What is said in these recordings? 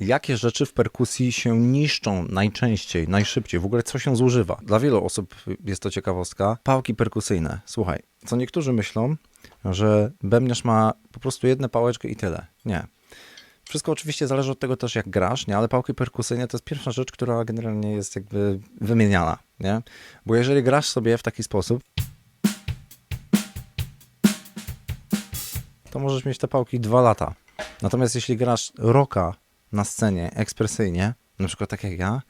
Jakie rzeczy w perkusji się niszczą najczęściej, najszybciej? W ogóle co się zużywa? Dla wielu osób jest to ciekawostka. Pałki perkusyjne. Słuchaj, co niektórzy myślą, że bębniarz ma po prostu jedną pałeczkę i tyle. Nie. Wszystko oczywiście zależy od tego też, jak grasz, nie? ale pałki perkusyjne to jest pierwsza rzecz, która generalnie jest jakby wymieniana, nie? Bo jeżeli grasz sobie w taki sposób, to możesz mieć te pałki dwa lata. Natomiast jeśli grasz rocka na scenie ekspresyjnie, na przykład tak jak ja,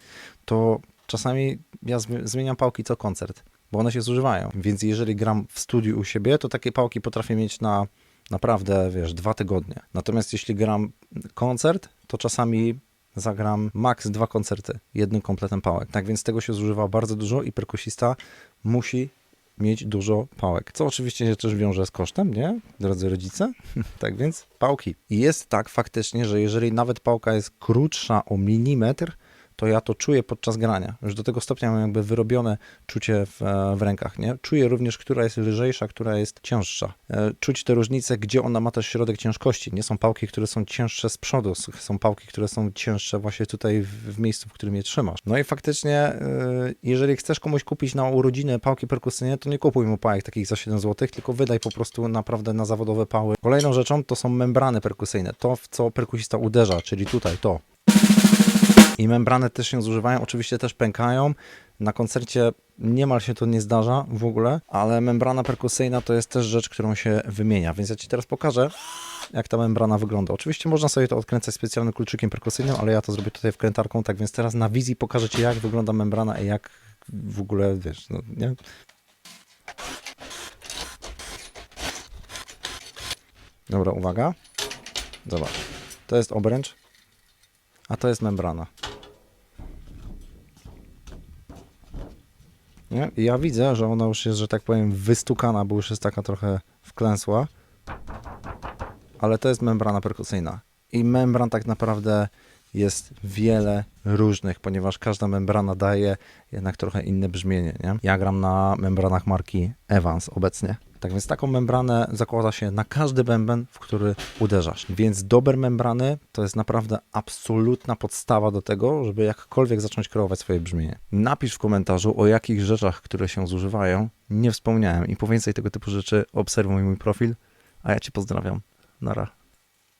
to czasami ja zmi- zmieniam pałki co koncert, bo one się zużywają. Więc jeżeli gram w studiu u siebie, to takie pałki potrafię mieć na naprawdę, wiesz, dwa tygodnie. Natomiast jeśli gram koncert, to czasami zagram maks dwa koncerty jednym kompletem pałek. Tak więc tego się zużywa bardzo dużo i perkusista musi mieć dużo pałek, co oczywiście się też wiąże z kosztem, nie? Drodzy rodzice. tak więc pałki. I jest tak faktycznie, że jeżeli nawet pałka jest krótsza o milimetr, to ja to czuję podczas grania. Już do tego stopnia mam jakby wyrobione czucie w, w rękach, nie? Czuję również, która jest lżejsza, która jest cięższa. E, Czuć te różnice, gdzie ona ma też środek ciężkości. Nie są pałki, które są cięższe z przodu, są pałki, które są cięższe właśnie tutaj w, w miejscu, w którym je trzymasz. No i faktycznie, e, jeżeli chcesz komuś kupić na urodziny pałki perkusyjne, to nie kupuj mu pałek takich za 7 zł, tylko wydaj po prostu naprawdę na zawodowe pały. Kolejną rzeczą to są membrany perkusyjne. To, w co perkusista uderza, czyli tutaj, to. I membrany też się zużywają, oczywiście też pękają. Na koncercie niemal się to nie zdarza w ogóle, ale membrana perkusyjna to jest też rzecz, którą się wymienia. Więc ja Ci teraz pokażę, jak ta membrana wygląda. Oczywiście można sobie to odkręcać specjalnym kluczykiem perkusyjnym, ale ja to zrobię tutaj wkrętarką, tak więc teraz na wizji pokażę Ci, jak wygląda membrana i jak w ogóle, wiesz, no, nie? Dobra, uwaga. Zobacz. To jest obręcz, a to jest membrana. Nie? Ja widzę, że ona już jest, że tak powiem, wystukana, bo już jest taka trochę wklęsła. Ale to jest membrana perkusyjna. I membran tak naprawdę jest wiele różnych, ponieważ każda membrana daje jednak trochę inne brzmienie. Nie? Ja gram na membranach marki Evans obecnie. Tak więc taką membranę zakłada się na każdy bęben, w który uderzasz. Więc dobre membrany to jest naprawdę absolutna podstawa do tego, żeby jakkolwiek zacząć kreować swoje brzmienie. Napisz w komentarzu, o jakich rzeczach, które się zużywają, nie wspomniałem i po więcej tego typu rzeczy obserwuj mój profil, a ja Cię pozdrawiam. Nara.